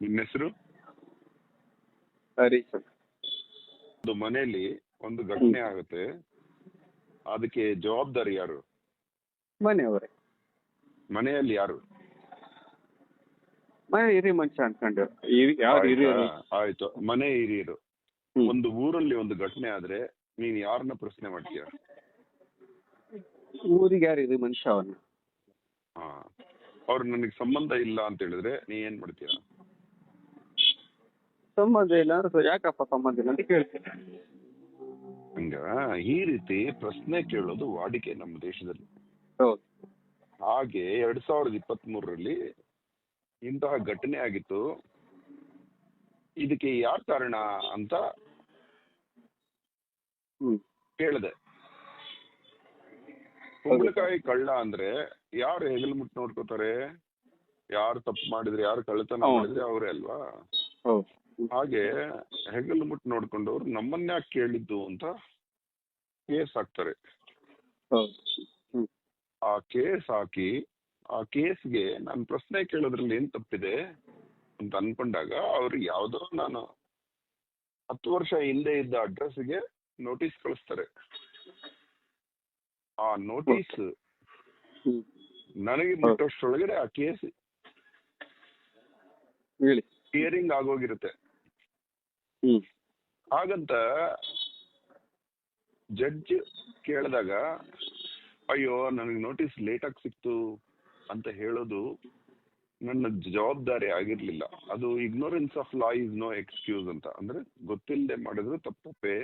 ನಿಮ್ಮ ಹೆಸರು? ಹರೀಶ್ ಒಂದು ಮನೆಯಲ್ಲಿ ಒಂದು ಘಟನೆ ಆಗುತ್ತೆ. ಅದಕ್ಕೆ ಜವಾಬ್ದಾರಿ ಯಾರು? ಮನೆಯವರೇ. ಮನೆಯಲ್ಲಿ ಯಾರು? ಮನೆ ಹಿರಿ ಮನುಷ್ಯ ಅನ್ಕೊಂಡು. ಹಿರಿ- ಯಾರು ಹಿರಿಯರು? ಆಯ್ತು. ಮನೆ ಹಿರಿಯರು. ಹ್ಮ್. ಒಂದು ಊರಲ್ಲಿ ಒಂದು ಘಟನೆ ಆದ್ರೆ ನೀನ್ ಯಾರನ್ನ ಪ್ರಶ್ನೆ ಮಾಡ್ತೀಯ? ಊರಿಗೆ ಯಾರು ಹಿರಿ ಮನುಷ್ಯ ಅವನು? ಹಾ. ಅವ್ರು ನನಗೆ ಸಂಬಂಧ ಇಲ್ಲ ಅಂತ ಹೇಳಿದ್ರೆ ನೀ ಏನ್ ಮಾಡ್ತೀಯ? ಸಂಬಂಧ ಇಲ್ಲ ಅಂದ್ರೆ ಯಾಕಪ್ಪ ಸಂಬಂಧ ಇಲ್ಲ ಅಂತ ಕೇಳ್ತೇನೆ. ಹಂಗ ಈ ರೀತಿ ಪ್ರಶ್ನೆ ಕೇಳೋದು ವಾಡಿಕೆ ನಮ್ಮ ದೇಶದಲ್ಲಿ. ಹೌದು. ಹಾಗೆ ಎರಡ್ ಸಾವಿರದ ಇಪ್ಪತ್ತ್ ಮೂರರಲ್ಲಿ ಇಂತಹ ಘಟನೆ ಆಗಿತ್ತು. ಇದಕ್ಕೆ ಯಾರ್ ಕಾರಣ ಅಂತ ಕೇಳಿದೆ. ಕುಂಬಳಕಾಯಿ ಕಳ್ಳ ಅಂದ್ರೆ ಯಾರು ಹೆಗಲ್ ಮುಟ್ ನೋಡ್ಕೋತಾರೆ? ಯಾರು ತಪ್ಪು ಮಾಡಿದ್ರೆ ಯಾರು ಕಳ್ಳತನ. ಮಾಡಿದ್ರೆ ಅವರೇ ಅಲ್ವಾ? ಹಾಗೆ ಹೆಗಲು ಮುಟ್ಟು ನೋಡ್ಕೊಂಡವ್ರು ನಮ್ಮನ್ನ ಯಾಕೆ ಕೇಳಿದ್ದು ಅಂತ ಕೇಸ್ ಹಾಕ್ತಾರೆ. ಆ ಕೇಸ್ ಹಾಕಿ ಆ ಕೇಸ್ಗೆ ನಾನು ಪ್ರಶ್ನೆ ಕೇಳೋದ್ರಲ್ಲಿ ಏನ್ ತಪ್ಪಿದೆ ಅಂತ ಅನ್ಕೊಂಡಾಗ ಅವ್ರು ಯಾವ್ದೋ ನಾನು ಹತ್ತು ವರ್ಷ ಹಿಂದೆ ಇದ್ದ ಅಡ್ರೆಸ್ಗೆ ನೋಟಿಸ್ ಕಳಿಸ್ತಾರೆ. ಆ ನೋಟಿಸ್ ನನಗೆ ಮುಟ್ಟೋಷ್ಟೊಳಗಡೆ ಆ ಕೇಸ್ ಹಿಯರಿಂಗ್ ಆಗೋಗಿರುತ್ತೆ. ಹಾಗಂತ ಜಡ್ಜ್ ಕೇಳಿದಾಗ, ಅಯ್ಯೋ, ನನಗೆ ನೋಟಿಸ್ ಲೇಟ್ ಆಗಿ ಸಿಕ್ತು ಅಂತ ಹೇಳೋದು ನನ್ನ ಜವಾಬ್ದಾರಿ ಆಗಿರ್ಲಿಲ್ಲ. ಅದು ignorance of law is no excuse ಅಂತ. ಅಂದ್ರೆ ಗೊತ್ತಿಲ್ಲದೆ ಮಾಡಿದ್ರು ತಪ್ಪೇ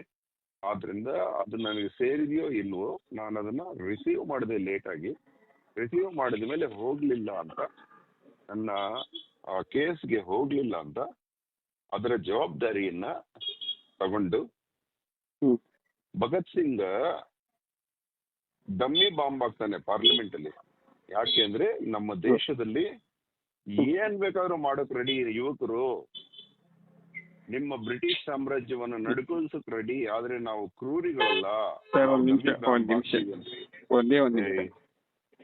ಆದ್ರಿಂದ ಅದು ನನಗೆ ಸೇರಿದೆಯೋ ಇಲ್ವೋ, ನಾನು ಅದನ್ನ ರಿಸೀವ್ ಮಾಡಿದೆ ಲೇಟ್ ಆಗಿ. ರಿಸೀವ್ ಮಾಡಿದ ಮೇಲೆ ಹೋಗ್ಲಿಲ್ಲ ಅಂತ, ನನ್ನ ಕೇಸ್ಗೆ ಹೋಗ್ಲಿಲ್ಲ ಅಂತ ಅದರ ಜವಾಬ್ದಾರಿಯನ್ನ ತಗೊಂಡು ಭಗತ್ ಸಿಂಗ್ ಡಮ್ಮಿ ಬಾಂಬ್ ಆಗ್ತಾನೆ ಪಾರ್ಲಿಮೆಂಟ್ ಅಲ್ಲಿ ಯಾಕೆ ಅಂದ್ರೆ ನಮ್ಮ ದೇಶದಲ್ಲಿ ಏನ್ ಬೇಕಾದ್ರೂ ಮಾಡಕ್ ರೆಡಿ ಯುವಕರು. ನಿಮ್ಮ ಬ್ರಿಟಿಷ್ ಸಾಮ್ರಾಜ್ಯವನ್ನ ನಡ್ಕೊಳ್ಸಕ್ ರೆಡಿ ಆದ್ರೆ ನಾವು ಕ್ರೂರಿಗಳಲ್ಲ. ಒಂದ್ ನಿಮಿಷ, ಒಂದ್ ನಿಮಿಷ. ಒಂದೇ ಒಂದು ನಿಮಿಷ.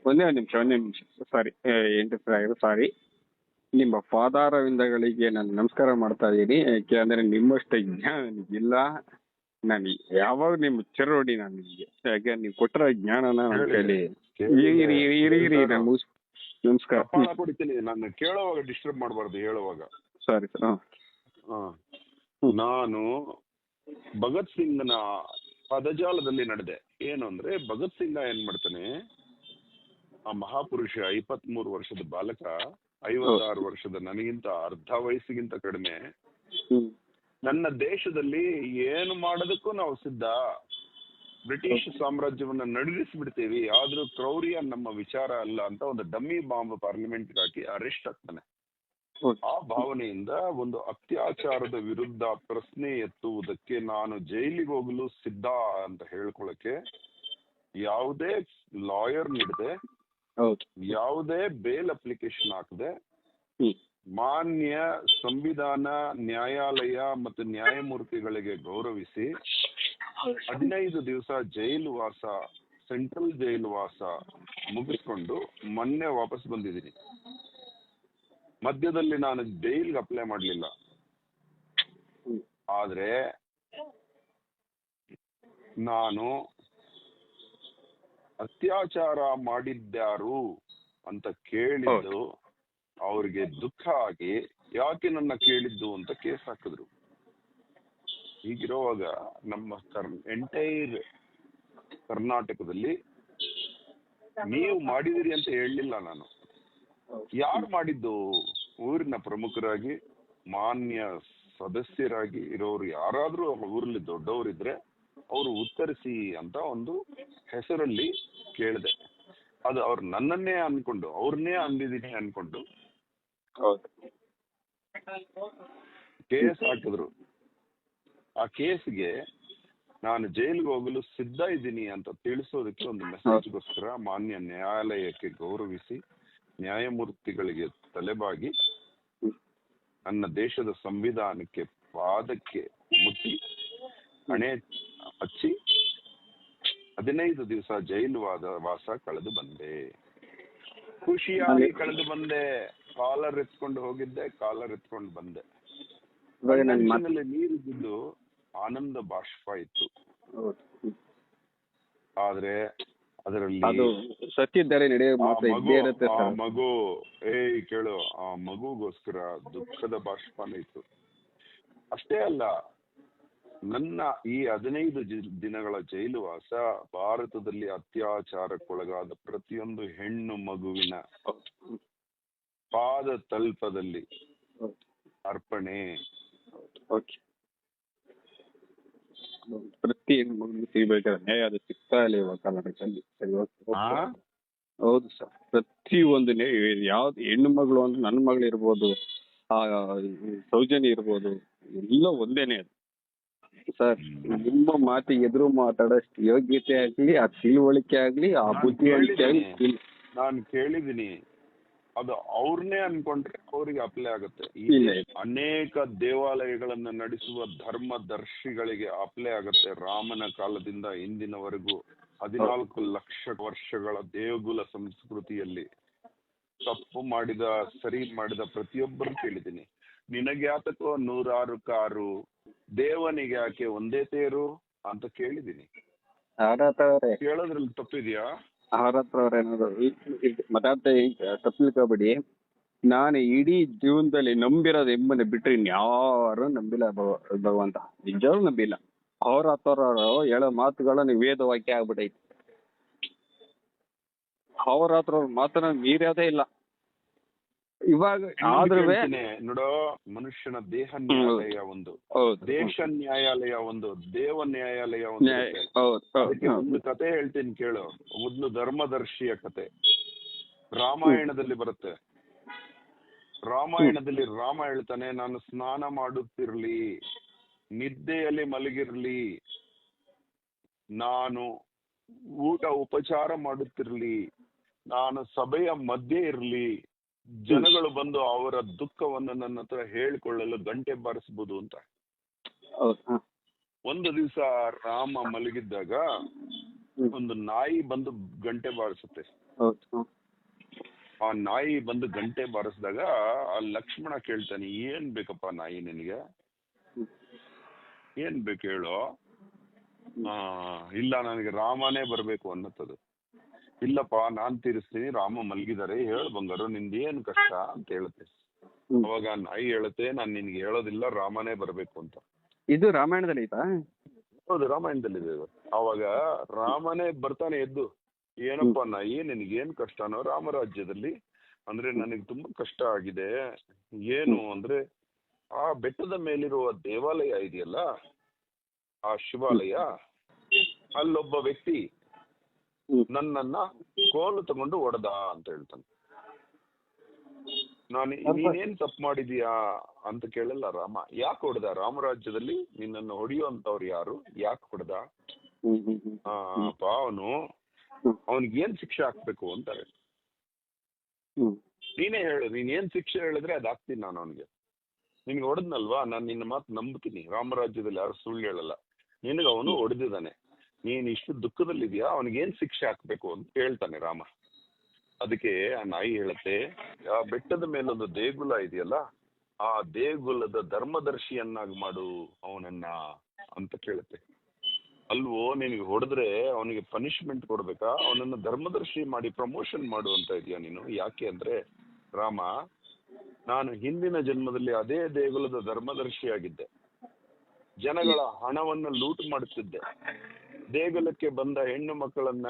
ಒಂದೇ ಒಂದು ನಿಮಿಷ ಒಂದೇ ನಿಮಿಷ. ಸಾರಿ ಎಂಟು ಸಾರಿ ನಿಮ್ಮ ಪಾದಾರವಿಂದಗಳಿಗೆ ನಾನು ನಮಸ್ಕಾರ ಮಾಡ್ತಾ ಇದ್ದೀನಿ. ಯಾಕೆಂದ್ರೆ ನಿಮ್ಮಷ್ಟು ಜ್ಞಾನ ನನಗಿಲ್ಲ ನಾನು ಯಾವಾಗ ನಿಮ್ಮ ಚರೋಡಿ ನಾನು ನಿಮಗೆ ಯಾಕೆ ನೀವು ಕೊಟ್ಟರೆ ಜ್ಞಾನನ ನನ್ನ ಕೈಲಿ ಇರಿ ಇರಿ ಇರಿ ಇರಿ ಇರಿ ನಾನು ಮುಗಿಸ್ ನಮಸ್ಕಾರ. ಕಪಾಳ ಕೊಡ್ತೀನಿ ನಾನು ಕೇಳೋವಾಗ ಡಿಸ್ಟರ್ಬ್ ಮಾಡಬಾರ್ದು ಹೇಳುವಾಗ. ಸಾರಿ ಸರ್ ಹಾಂ. ನಾನು ಭಗತ್ ಸಿಂಗ್ನ ಪದಜಾಲದಲ್ಲಿ ನಡೆದೆ. ಏನು ಅಂದ್ರೆ ಭಗತ್ ಸಿಂಗ್ ಏನ್ ಮಾಡ್ತಾನೆ ಆ ಮಹಾಪುರುಷ ಇಪ್ಪತ್ತ್ ಮೂರು ವರ್ಷದ ಬಾಲಕ ಐವತ್ತಾರು ವರ್ಷದ ನನಗಿಂತ ಅರ್ಧ ವಯಸ್ಸಿಗಿಂತ ಕಡಿಮೆ. ನನ್ನ ದೇಶದಲ್ಲಿ ಏನು ಮಾಡೋದಕ್ಕೂ ನಾವು ಸಿದ್ಧ. ಬ್ರಿಟಿಷ್ ಸಾಮ್ರಾಜ್ಯವನ್ನ ನಡುಗಿಸ್ಬಿಡ್ತೀವಿ ಆದ್ರೂ ಕ್ರೌರ್ಯ ನಮ್ಮ ವಿಚಾರ ಅಲ್ಲ ಅಂತ ಒಂದು ಡಮ್ಮಿ ಬಾಂಬ್ ಪಾರ್ಲಿಮೆಂಟ್ ಹಾಕಿ ಅರೆಸ್ಟ್ ಆಗ್ತಾನೆ. ಆ ಭಾವನೆಯಿಂದ ಒಂದು ಅತ್ಯಾಚಾರದ ವಿರುದ್ಧ ಪ್ರಶ್ನೆ ಎತ್ತುವುದಕ್ಕೆ ನಾನು ಜೈಲಿಗೆ ಹೋಗಲು ಸಿದ್ಧ ಅಂತ ಹೇಳ್ಕೊಳಕ್ಕೆ ಯಾವುದೇ ಲಾಯರ್ ನೀಡದೆ ಹೌದು. ಯಾವುದೇ ಬೇಲ್ ಅಪ್ಲಿಕೇಶನ್ ಹಾಕದೆ ಮಾನ್ಯ ಸಂವಿಧಾನ ನ್ಯಾಯಾಲಯ ಮತ್ತು ನ್ಯಾಯಮೂರ್ತಿಗಳಿಗೆ ಗೌರವಿಸಿ ಹದಿನೈದು ದಿವಸ ಜೈಲು ವಾಸ ಸೆಂಟ್ರಲ್ ಜೈಲು ವಾಸ ಮುಗಿಸ್ಕೊಂಡು ಮೊನ್ನೆ ವಾಪಸ್ ಬಂದಿದ್ದೀನಿ. ಮಧ್ಯದಲ್ಲಿ ನಾನು ಜೈಲ್ಗೆ ಅಪ್ಲೈ ಮಾಡಲಿಲ್ಲ. ಆದ್ರೆ ನಾನು ಅತ್ಯಾಚಾರ ಮಾಡಿದ್ದಾರು ಅಂತ ಕೇಳಿದ್ದು ಅವ್ರಿಗೆ ದುಃಖ ಆಗಿ ಯಾಕೆ ನನ್ನ ಕೇಳಿದ್ದು ಅಂತ ಕೇಸ್ ಹಾಕಿದ್ರು. ಹೀಗಿರುವಾಗ ನಮ್ಮ ಕರ್ ಎಂಟೈರ್ ಕರ್ನಾಟಕದಲ್ಲಿ ನೀವು ಮಾಡಿದಿರಿ ಅಂತ ಹೇಳಲಿಲ್ಲ ನಾನು. ಯಾರು ಮಾಡಿದ್ದು? ಊರಿನ ಪ್ರಮುಖರಾಗಿ ಮಾನ್ಯ ಸದಸ್ಯರಾಗಿ ಇರೋರು ಯಾರಾದ್ರೂ ಊರಲ್ಲಿ ದೊಡ್ಡವರಿದ್ರೆ ಅವರು ಉತ್ತರಿಸಿ ಅಂತ ಒಂದು ಹೆಸರಲ್ಲಿ ಕೇಳಿದೆ. ಅದು ಅವ್ರು ನನ್ನನ್ನೇ ಅನ್ಕೊಂಡು ಅವ್ರನ್ನೇ ಅಂದಿದ್ದೀನಿ ಅನ್ಕೊಂಡು ಕೇಸ್ ಹಾಕಿದ್ರು. ಆ ಕೇಸ್ಗೆ ನಾನು ಜೈಲಿಗೆ ಹೋಗಲು ಸಿದ್ಧ ಇದ್ದೀನಿ ಅಂತ ತಿಳಿಸೋದಕ್ಕೆ ಒಂದು ಮೆಸೇಜ್ಗೋಸ್ಕರ ಮಾನ್ಯ ನ್ಯಾಯಾಲಯಕ್ಕೆ ಗೌರವಿಸಿ ನ್ಯಾಯಮೂರ್ತಿಗಳಿಗೆ ತಲೆಬಾಗಿ ನನ್ನ ದೇಶದ ಸಂವಿಧಾನಕ್ಕೆ ಪಾದಕ್ಕೆ ಮುಟ್ಟಿ ಹಣೆ ಹಚ್ಚಿ ಹದಿನೈದು ದಿವಸ ಜೈಲು ವಾದ ವಾಸ ಕಳೆದು ಬಂದೆ. ಖುಷಿಯಾಗಿ ಕಳೆದು ಬಂದೆ. ಕಾಲರ್ ಎತ್ಕೊಂಡು ಹೋಗಿದ್ದೆ ಕಾಲರ್ ಎತ್ಕೊಂಡು ಬಂದೆ. ಇವಾಗ ನನ್ನ ಬಿದ್ದು ನೀರಿದ್ದು ಆನಂದ ಬಾಷ್ಪ ಇತ್ತು. ಆದ್ರೆ ಅದರಲ್ಲಿ ಮಗು ಏಯ್ ಕೇಳು ಆ ಮಗುಗೋಸ್ಕರ ದುಃಖದ ಬಾಷ್ಪನ ಇತ್ತು. ಅಷ್ಟೇ ಅಲ್ಲ ನನ್ನ ಈ ಹದಿನೈದು ದಿನಗಳ ಜೈಲುವಾಸ ಭಾರತದಲ್ಲಿ ಅತ್ಯಾಚಾರಕ್ಕೊಳಗಾದ ಪ್ರತಿಯೊಂದು ಹೆಣ್ಣು ಮಗುವಿನ ಪಾದ ತಲ್ಪದಲ್ಲಿ ಅರ್ಪಣೆ. ಪ್ರತಿ ಹೆಣ್ಮಕ್ಳಿಗೂ ಸಿಗಬೇಕಾದ್ರೆ ನ್ಯಾಯ ಅದು ಸಿಗ್ತಾ ಇಲ್ಲ ಇವಾಗ ಕರ್ನಾಟಕದಲ್ಲಿ. ಸರಿ ಹೌದು ಸರ್. ಪ್ರತಿ ಒಂದು ಯಾವ್ದು ಹೆಣ್ಣು ಮಗಳು ಅಂದ್ರೆ ನನ್ನ ಮಗಳು ಇರ್ಬೋದು ಆ ಸೌಜನ್ಯ ಇರ್ಬೋದು ಎಲ್ಲ ಒಂದೇನೆ ಅದು. ಸರ್ ನಿಮ್ಮ ಮಾತು ಎದುರು ಮಾತಾಡೋಷ್ಟು ಯೋಗ್ಯತೆ ಆಗ್ಲಿ ಆ ತಿಳುವಳಿಕೆ ಆಗ್ಲಿ ಆ ಬುದ್ಧಿವಂತಿಕೆ ಆಗ್ಲಿ. ನಾನು ಕೇಳಿದೀನಿ ಅದು ಅವ್ರನ್ನೇ ಅನ್ಕೊಂಡ್ರೆ ಅವ್ರಿಗೆ ಅಪ್ಲೈ ಆಗುತ್ತೆ. ಅನೇಕ ದೇವಾಲಯಗಳನ್ನ ನಡೆಸುವ ಧರ್ಮದರ್ಶಿಗಳಿಗೆ ಅಪ್ಲೈ ಆಗುತ್ತೆ ರಾಮನ ಕಾಲದಿಂದ ಇಂದಿನವರೆಗೂ ಹದಿನಾಲ್ಕು ಲಕ್ಷ ವರ್ಷಗಳ ದೇವಗುಲ ಸಂಸ್ಕೃತಿಯಲ್ಲಿ ತಪ್ಪು ಮಾಡಿದ ಸರಿ ಮಾಡಿದ ಪ್ರತಿಯೊಬ್ಬರು ಕೇಳಿದ್ದೀನಿ. ನಿನಗೆ ಆತಕೋ ನೂರಾರು ಕಾರು ದೇವನಿಗೆ ಯಾಕೆ ಒಂದೇ ತೇರು ಅಂತ ಕೇಳಿದೀನಿ ಅವ್ರೆ. ಕೇಳೋದ್ರಲ್ಲಿ ತಪ್ಪಿದ್ಯಾ? ಹತ್ರ ಅವ್ರೆ ಮಾತಾಡ್ತಾ ನಾನು ಇಡೀ ಜೀವನದಲ್ಲಿ ನಂಬಿರೋದು ಎಂಬನೆ ಬಿಟ್ರೆ ಇನ್ಯಾರು ನಂಬಿಲ್ಲ ಭಗವಂತ. ನಿಜವಾಗ್ಲೂ ನಂಬಿಲ್ಲ. ಅವ್ರ ಹತ್ರ ಅವ್ರು ಹೇಳೋ ಮಾತುಗಳು ವೇದ ವಾಕ್ಯ ಆಗ್ಬಿಟೈತಿ. ಅವ್ರ ಹತ್ರ ಮಾತ್ರ ಮಾತನ್ನ ಮೀರೋದೇ ಇಲ್ಲ. ಇವಾಗ ಆದ್ರೂ ನೋಡು ಮನುಷ್ಯನ ದೇಹ ನ್ಯಾಯಾಲಯ ಒಂದು. ದೇಶ ನ್ಯಾಯಾಲಯ ಒಂದು ದೇವ ನ್ಯಾಯಾಲಯ ಒಂದು ಒಂದು ಕತೆ ಹೇಳ್ತೀನಿ ಕೇಳು. ಒಂದು ಧರ್ಮದರ್ಶಿಯ ಕತೆ. ರಾಮಾಯಣದಲ್ಲಿ ಬರುತ್ತೆ. ರಾಮಾಯಣದಲ್ಲಿ ರಾಮ ಹೇಳ್ತಾನೆ ನಾನು ಸ್ನಾನ ಮಾಡುತ್ತಿರ್ಲಿ ನಿದ್ದೆಯಲ್ಲಿ ಮಲಗಿರ್ಲಿ ನಾನು ಊಟ ಉಪಚಾರ ಮಾಡುತ್ತಿರ್ಲಿ ನಾನು ಸಭೆಯ ಮಧ್ಯೆ ಇರ್ಲಿ ಜನಗಳು ಬಂದು ಅವರ ದುಃಖವನ್ನು ನನ್ನ ಹತ್ರ ಹೇಳಿಕೊಳ್ಳಲು ಗಂಟೆ ಬಾರಿಸಬಹುದು ಅಂತ. ಒಂದು ದಿವಸ ರಾಮ ಮಲಗಿದ್ದಾಗ ಒಂದು ನಾಯಿ ಬಂದು ಗಂಟೆ ಬಾರಿಸುತ್ತೆ. ಆ ನಾಯಿ ಬಂದು ಗಂಟೆ ಬಾರಿಸಿದಾಗ ಆ ಲಕ್ಷ್ಮಣ ಕೇಳ್ತಾನೆ ಏನ್ ಬೇಕಪ್ಪ ನಾಯಿ ನಿನಗೆ? ಏನ್ ಬೇಕು ಹೇಳು? ಆ ಇಲ್ಲ ನನಗೆ ರಾಮನೇ ಬರ್ಬೇಕು ಅನ್ನತ್ತದು. ಇಲ್ಲಪ್ಪ ನಾನ್ ತೀರಿಸ್ತೀನಿ. ರಾಮ ಮಲಗಿದ್ದಾರೆ ಹೇಳ ಬಂಗಾರ ನಿಂದ ಏನ್ ಕಷ್ಟ ಅಂತ ಹೇಳುತ್ತೆ. ಅವಾಗ ನಾಯಿ ಹೇಳುತ್ತೆ ನಾನ್ ನಿನ್ಗೆ ಹೇಳೋದಿಲ್ಲ ರಾಮನೇ ಬರ್ಬೇಕು ಅಂತ. ಇದು ರಾಮಾಯಣದಲ್ಲಿ ಐತಾ ಹೌದು ರಾಮಾಯಣದಲ್ಲಿದೆ ಇದು ಅವಾಗ ರಾಮನೇ ಬರ್ತಾನೆ ಎದ್ದು ಏನಪ್ಪ ನಾಯಿ ನಿನ್ಗೇನ್ ಕಷ್ಟನೋ ರಾಮರಾಜ್ಯದಲ್ಲಿ ಅಂದ್ರೆ ನನಗೆ ತುಂಬಾ ಕಷ್ಟ ಆಗಿದೆ. ಏನು ಅಂದ್ರೆ ಆ ಬೆಟ್ಟದ ಮೇಲಿರುವ ದೇವಾಲಯ ಇದೆಯಲ್ಲ ಆ ಶಿವಾಲಯ ಅಲ್ಲೊಬ್ಬ ವ್ಯಕ್ತಿ. ನನ್ನನ್ನ ಕೋಲು ತಗೊಂಡು ಹೊಡೆದ ಅಂತ ಹೇಳ್ತಾನೆ. ನಾನು ನೀನೇನ್ ತಪ್ಪು ಮಾಡಿದೀಯಾ ಅಂತ ಕೇಳಲ್ಲ ರಾಮ. ಯಾಕೆ ಹೊಡೆದ? ರಾಮರಾಜ್ಯದಲ್ಲಿ ನಿನ್ನನ್ನು ಹೊಡೆಯುವಂತವ್ರು ಯಾರು? ಯಾಕೆ ಹೊಡೆದ? ಅಪ್ಪ ಅವನು. ಅವನಿಗೆ ಏನ್ ಶಿಕ್ಷೆ ಹಾಕ್ಬೇಕು ಅಂತಾರೆ? ನೀನೇ ಹೇಳು ನೀನ್ ಏನ್ ಶಿಕ್ಷೆ ಹೇಳಿದ್ರೆ ಅದ್ ಹಾಕ್ತೀನಿ ನಾನು ಅವನಿಗೆ. ನಿನ್ಗೆ ಹೊಡೆದ್ನಲ್ವಾ? ನಾನು ನಿನ್ನ ಮಾತು ನಂಬ್ತೀನಿ. ರಾಮರಾಜ್ಯದಲ್ಲಿ ಯಾರು ಸುಳ್ಳು ಹೇಳಲ್ಲ. ನಿನಗೆ ಅವನು ಹೊಡೆದಿದ್ದಾನೆ. ನೀನ್ ಇಷ್ಟು ದುಃಖದಲ್ಲಿದ್ಯಾ? ಅವನಿಗೇನ್ ಶಿಕ್ಷೆ ಹಾಕ್ಬೇಕು ಅಂತ ಹೇಳ್ತಾನೆ ರಾಮ. ಅದಕ್ಕೆ ಆ ನಾಯಿ ಹೇಳುತ್ತೆ, ಆ ಬೆಟ್ಟದ ಮೇಲೊಂದು ದೇಗುಲ ಇದೆಯಲ್ಲ, ಆ ದೇಗುಲದ ಧರ್ಮದರ್ಶಿಯನ್ನಾಗಿ ಮಾಡು ಅವನನ್ನ ಅಂತ ಕೇಳುತ್ತೆ. ಅಲ್ವೋ, ನಿನಗೆ ಹೊಡೆದ್ರೆ ಅವನಿಗೆ ಪನಿಷ್ಮೆಂಟ್ ಕೊಡ್ಬೇಕಾ? ಅವನನ್ನ ಧರ್ಮದರ್ಶಿ ಮಾಡಿ ಪ್ರಮೋಷನ್ ಮಾಡು ಅಂತ ಇದೆಯಾ ನೀನು? ಯಾಕೆ ಅಂದ್ರೆ, ರಾಮ, ನಾನು ಹಿಂದಿನ ಜನ್ಮದಲ್ಲಿ ಅದೇ ದೇಗುಲದ ಧರ್ಮದರ್ಶಿಯಾಗಿದ್ದೆ. ಜನಗಳ ಹಣವನ್ನು ಲೂಟ್ ಮಾಡುತ್ತಿದ್ದೆ. ದೇಗುಲಕ್ಕೆ ಬಂದ ಹೆಣ್ಣು ಮಕ್ಕಳನ್ನ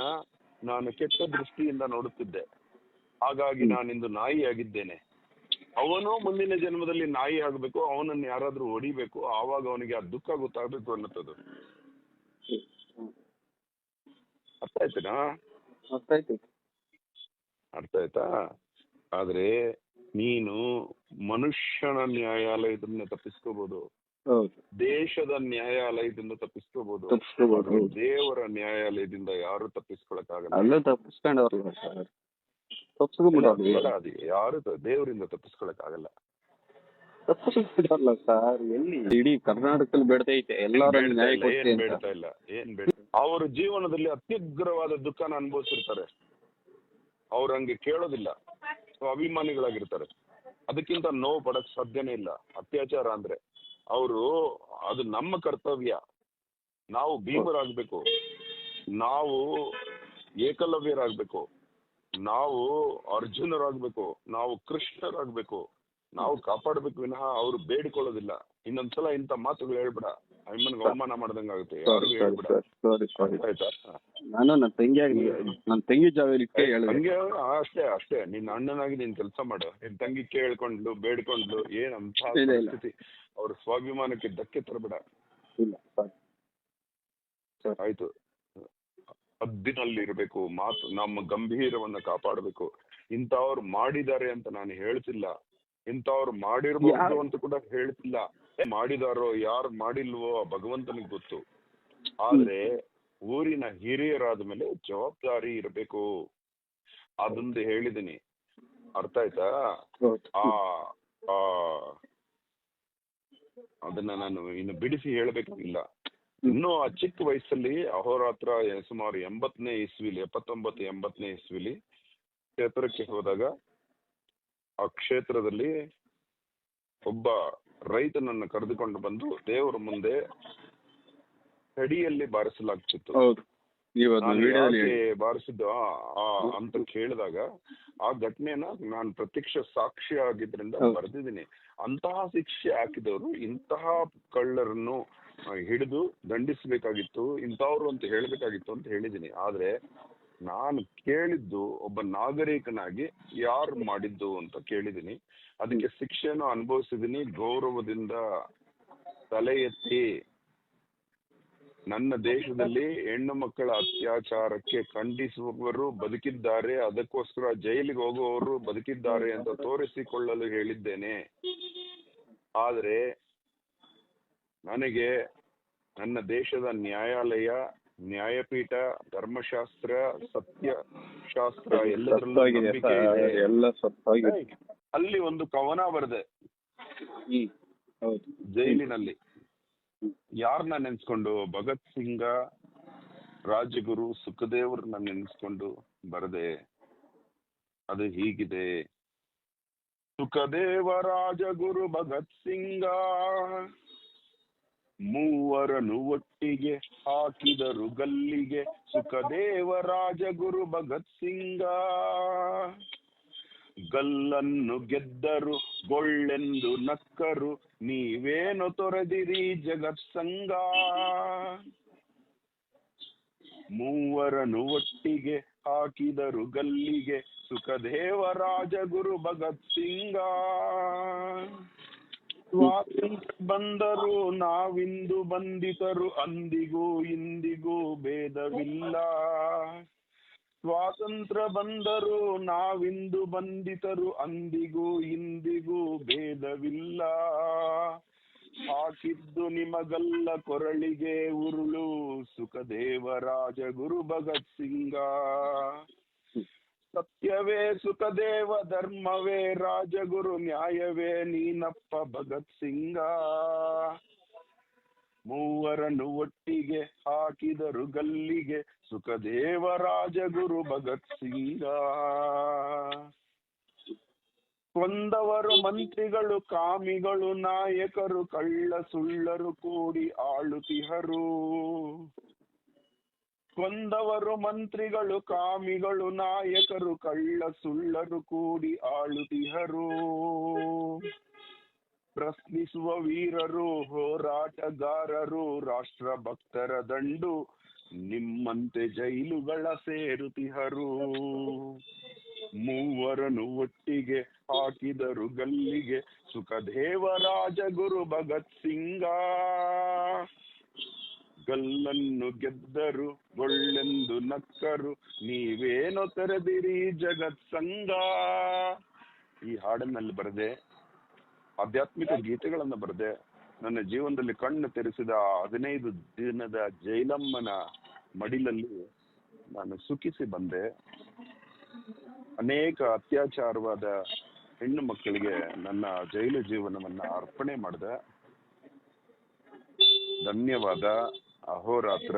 ನಾನು ಕೆಟ್ಟ ದೃಷ್ಟಿಯಿಂದ ನೋಡುತ್ತಿದ್ದೆ. ಹಾಗಾಗಿ ನಾನಿಂದು ನಾಯಿಯಾಗಿದ್ದೇನೆ. ಅವನು ಮುಂದಿನ ಜನ್ಮದಲ್ಲಿ ನಾಯಿ ಆಗ್ಬೇಕು ಅವನನ್ನು ಯಾರಾದ್ರೂ ಹೊಡಿಬೇಕು ಆವಾಗ ಅವನಿಗೆ ಆ ದುಃಖ ಗೊತ್ತಾಗ್ಬೇಕು ಅನ್ನತದ್ದು ಅರ್ಥ ಆಯ್ತನಾ? ಅರ್ಥ ಆಯ್ತಾ. ಆದ್ರೆ ನೀನು ಮನುಷ್ಯನ ನ್ಯಾಯಾಲಯದಿಂದ ತಪ್ಪಿಸ್ಕೋಬಹುದು ಹೌದು ದೇಶದ ನ್ಯಾಯಾಲಯದಿಂದ ತಪ್ಪಿಸ್ಕೋಬಹುದು ತಪ್ಪಿಸ್ಕೋಬಹುದು ಆದ್ರೆ ದೇವರ ನ್ಯಾಯಾಲಯದಿಂದ ಯಾರು ತಪ್ಪಿಸ್ಕೊಳಕ್ಕಾಗಲ್ಲ. ಅಲ್ಲ ತಪ್ಪಿಸ್ಕೊಂಡವ್ರಲ್ಲ ಸರ್. ಅದು ಯಾರು ತ- ದೇವರಿಂದ ತಪ್ಪಿಸ್ಕೊಳಕ್ಕಾಗಲ್ಲ. ತಪ್ಪಿಸ್ಕೊಂಡ್ಬಿಡೋರ್ಲ ಸರ್ ಎಲ್ಲಿ? ಇಡೀ ಕರ್ನಾಟಕದಲ್ಲಿ ಬೇಡ್ತೈತೆ ಎಲ್ಲರೂ ಬೇಡ್ತಾ ನ್ಯಾಯ ಇಲ್ಲ, ಏನು ಏನ್ ಅಂತ. ಬೇಡ್ತಾ ಇಲ್ಲ ಏನ್ ಬೇಡ ಅವರು ಜೀವನದಲ್ಲಿ ಅತ್ಯುಗ್ರವಾದ ದುಃಖನ ಅನುಭವಿಸಿರ್ತಾರೆ. ಅವ್ರ ಹಂಗೆ ಕೇಳೋದಿಲ್ಲ. ಸೊ ಅಭಿಮಾನಿಗಳಾಗಿರ್ತಾರೆ. ಅದಕ್ಕಿಂತ ನೋವು ಪಡಕ್ ಸಾಧ್ಯನೇ ಇಲ್ಲ. ಅತ್ಯಾಚಾರ ಅಂದ್ರೆ. ಅವರು ಅದು ನಮ್ಮ ಕರ್ತವ್ಯ. ನಾವು ಭೀಮರಾಗ್ಬೇಕು. ನಾವು ಏಕಲವ್ಯರಾಗ್ಬೇಕು. ನಾವು ಅರ್ಜುನರಾಗ್ಬೇಕು. ನಾವು ಕೃಷ್ಣರಾಗ್ಬೇಕು. ನಾವು ಕಾಪಾಡ್ಬೇಕು ವಿನಃ ಅವ್ರು ಬೇಡಿಕೊಳ್ಳೋದಿಲ್ಲ. ಇನ್ನೊಂದ್ಸಲ ಇಂಥ ಮಾತುಗಳು ಹೇಳ್ಬೇಡ. ಅಭಿಮಾನಿಗೆ ಅವಮಾನ ಮಾಡ್ದಂಗ ಆಗುತ್ತೆ ಯಾರಿಗೂ ಹೇಳ್ಬೇಡ. ಆಯ್ತಾ? ನಾನು ನನ್ನ ತಂಗಿಯಾಗಿ ನನ್ನ ತಂಗಿ ಜಾಗ ಇಟ್ಟೆ ಹೇಳಿದೆ. ಹಂಗೆ ಅಷ್ಟೇ ಅಷ್ಟೇ. ನಿನ್ನ ಅಣ್ಣನಾಗಿ ನೀನ್ ಕೆಲಸ ಮಾಡು. ನಿನ್ ತಂಗಿ ಕೇಳ್ಕೊಂಡ್ಲು ಬೇಡ್ಕೊಂಡ್ಲು ಏನ್ ಅಂತ ಇಲ್ಲ, ಇಲ್ಲ. ಪರಿಸ್ಥಿತಿ. ಅವ್ರ ಸ್ವಾಭಿಮಾನಕ್ಕೆ ಧಕ್ಕೆ ತರಬೇಡ. ಇಲ್ಲ ಸಾರಿ. ಆಯ್ತು. ಅದ್ದಿನಲ್ಲಿ ಇರ್ಬೇಕು ಮಾತು ನಮ್ಮ ಗಂಭೀರವನ್ನ ಕಾಪಾಡಬೇಕು. ಇಂಥವ್ರು ಮಾಡಿದ್ದಾರೆ ಅಂತ ನಾನು ಹೇಳ್ತಿಲ್ಲ. ಇಂಥವ್ರು ಮಾಡಿರ್ಬೋದು ಅಂತ ಕೂಡ ಹೇಳ್ತಿಲ್ಲ. ಮಾಡಿದಾರೋ ಯಾರು ಮಾಡಿಲ್ವೋ ಭಗವಂತನಿಗೆ ಗೊತ್ತು. ಆದ್ರೆ ಊರಿನ ಹಿರಿಯರಾದ ಮೇಲೆ ಜವಾಬ್ದಾರಿ ಇರಬೇಕು. ಅದೊಂದು ಹೇಳಿದೀನಿ. ಅರ್ಥ ಆಯ್ತಾ? ಆ ಆ ಅದನ್ನ ನಾನು ಇನ್ನು ಬಿಡಿಸಿ ಹೇಳ್ಬೇಕಾಗಿಲ್ಲ ಇನ್ನು ಆ ಚಿಕ್ಕ ವಯಸ್ಸಲ್ಲಿ ಅಹೋರಾತ್ರ ಸುಮಾರು ಎಂಬತ್ತನೇ ಇಸ್ವಿಲಿ ಎಪ್ಪತ್ತೊಂಬತ್ತು ಎಂಬತ್ತನೇ ಇಸ್ವಿಲಿ ಕ್ಷೇತ್ರಕ್ಕೆ ಹೋದಾಗ ಆ ಕ್ಷೇತ್ರದಲ್ಲಿ ಒಬ್ಬ ರೈತನನ್ನ ಕರೆದುಕೊಂಡು ಬಂದು ದೇವರ ಮುಂದೆ ಕಡಿಯಲ್ಲಿ ಬಾರಿಸಲಾಗ್ತಿತ್ತು. ಬಾರಿಸಿದ್ದು ಅಂತ ಕೇಳಿದಾಗ ಆ ಘಟನೆನ ನಾನು ಪ್ರತ್ಯಕ್ಷ ಸಾಕ್ಷಿ ಆಗಿದ್ರಿಂದ. ಬರೆದಿದ್ದೀನಿ. ಅಂತಹ ಶಿಕ್ಷೆ ಹಾಕಿದವರು ಇಂತಹ ಕಳ್ಳರನ್ನು ಹಿಡಿದು ದಂಡಿಸಬೇಕಾಗಿತ್ತು ಇಂಥವ್ರು ಅಂತ ಹೇಳ್ಬೇಕಾಗಿತ್ತು ಅಂತ ಹೇಳಿದೀನಿ ಆದ್ರೆ ನಾನು ಕೇಳಿದ್ದು ಒಬ್ಬ ನಾಗರಿಕನಾಗಿ ಯಾರು ಮಾಡಿದ್ದು ಅಂತ ಕೇಳಿದೀನಿ ಅದಕ್ಕೆ ಶಿಕ್ಷೆನೂ ಅನುಭವಿಸಿದೀನಿ ಗೌರವದಿಂದ ತಲೆ ಎತ್ತಿ ನನ್ನ ದೇಶದಲ್ಲಿ ಹೆಣ್ಣು ಮಕ್ಕಳ ಅತ್ಯಾಚಾರಕ್ಕೆ ಖಂಡಿಸುವವರು ಬದುಕಿದ್ದಾರೆ. ಅದಕ್ಕೋಸ್ಕರ ಜೈಲಿಗೆ ಹೋಗುವವರು ಬದುಕಿದ್ದಾರೆ ಅಂತ ತೋರಿಸಿಕೊಳ್ಳಲು ಹೇಳಿದ್ದೇನೆ. ಆದರೆ ನನಗೆ ನನ್ನ ದೇಶದ ನ್ಯಾಯಾಲಯ ನ್ಯಾಯಪೀಠ ಧರ್ಮಶಾಸ್ತ್ರ ಸತ್ಯ ಶಾಸ್ತ್ರ. ಎಲ್ಲ ಅಲ್ಲಿ ಒಂದು ಕವನ ಬರೆದೆ. ಜೈಲಿನಲ್ಲಿ. ಯಾರನ್ನ ನೆನ್ಸ್ಕೊಂಡು? ಭಗತ್ ಸಿಂಗ ರಾಜಗುರು ಸುಖದೇವ್ರನ್ನ ನೆನ್ಸ್ಕೊಂಡು ಬರದೆ. ಅದು ಹೀಗಿದೆ. ಸುಖದೇವ ರಾಜಗುರು ಭಗತ್ ಸಿಂಗ. ಮೂವರನು ಒಟ್ಟಿಗೆ ಹಾಕಿದರು ಗಲ್ಲಿಗೆ. ಸುಖದೇವ ರಾಜಗುರು ಭಗತ್ ಸಿಂಗ. ಗಲ್ಲನ್ನು ಗೆದ್ದರು ಗೊಳ್ಳೆಂದು ನಕ್ಕರು. ನೀವೇನು ತೊರೆದಿರಿ ಜಗತ್ ಸಂಗ? ಮೂವರನು ಒಟ್ಟಿಗೆ ಹಾಕಿದರು ಗಲ್ಲಿಗೆ. ಸುಖದೇವ ರಾಜಗುರು ಭಗತ್ ಸಿಂಗ. ಸ್ವಾತಂತ್ರ್ಯ ಬಂದರು ನಾವಿಂದು ಬಂಧಿತರು, ಅಂದಿಗೂ ಇಂದಿಗೂ ಭೇದವಿಲ್ಲ. ಸ್ವಾತಂತ್ರ್ಯ ಬಂದರು ನಾವಿಂದು ಬಂಧಿತರು, ಅಂದಿಗೂ ಇಂದಿಗೂ ಭೇದವಿಲ್ಲ. ಹಾಕಿದ್ದು ನಿಮಗಲ್ಲ ಕೊರಳಿಗೆ, ಉರುಳು ಸುಖದೇವರಾಜ ಗುರು ಭಗತ್ ಸಿಂಗ. ಸತ್ಯವೇ ಸುಖದೇವ ಧರ್ಮವೇ, ರಾಜಗುರು ನ್ಯಾಯವೇ, ನೀನಪ್ಪ ಭಗತ್ ಸಿಂಗ. ಮೂವರನ್ನು ಒಟ್ಟಿಗೆ ಹಾಕಿದರು ಗಲ್ಲಿಗೆ ಸುಖದೇವ ರಾಜಗುರು ಭಗತ್ ಸಿಂಗ. ಕೊಂದವರು ಮಂತ್ರಿಗಳು, ಕಾಮಿಗಳು, ನಾಯಕರು ಕಳ್ಳ ಸುಳ್ಳರು ಕೂಡಿ ಆಳುತಿಹರು. ಕೊಂದವರು ಮಂತ್ರಿಗಳು, ಕಾಮಿಗಳು, ನಾಯಕರು ಕಳ್ಳ ಸುಳ್ಳರು ಕೂಡಿ ಆಳುತಿಹರು. ಪ್ರಶ್ನಿಸುವ ವೀರರು, ಹೋರಾಟಗಾರರು ರಾಷ್ಟ್ರ ಭಕ್ತರ ದಂಡು, ನಿಮ್ಮಂತೆ ಜೈಲುಗಳ ಸೇರುತಿಹರು. ಮೂವರನು ಒಟ್ಟಿಗೆ ಹಾಕಿದರು ಗಲ್ಲಿಗೆ ಸುಖದೇವರಾಜ ಗುರು ಭಗತ್ ಸಿಂಗ. ಗಲ್ಲನ್ನು ಗೆದ್ದರು ಗೊಳ್ಳೆಂದು ನಕ್ಕರು. ನೀವೇನೋ ತೆರೆದಿರಿ ಜಗತ್ ಸಂಗ ಈ ಹಾಡನ್ನಲ್ಲಿ ಬರೆದೆ ಆಧ್ಯಾತ್ಮಿಕ ಗೀತೆಗಳನ್ನ ಬರೆದೆ ನನ್ನ ಜೀವನದಲ್ಲಿ ಕಣ್ಣು ತೆರೆಸಿದ ಹದಿನೈದು ದಿನದ ಜೈಲಮ್ಮನ ಮಡಿಲಲ್ಲಿ ನಾನು ಸುಖಿಸಿ ಬಂದೆ. ಅನೇಕ ಅತ್ಯಾಚಾರವಾದ ಹೆಣ್ಣು ಮಕ್ಕಳಿಗೆ ನನ್ನ ಜೈಲು ಜೀವನವನ್ನ ಅರ್ಪಣೆ ಮಾಡಿದೆ. ಧನ್ಯವಾದ. ಅಹೋರಾತ್ರ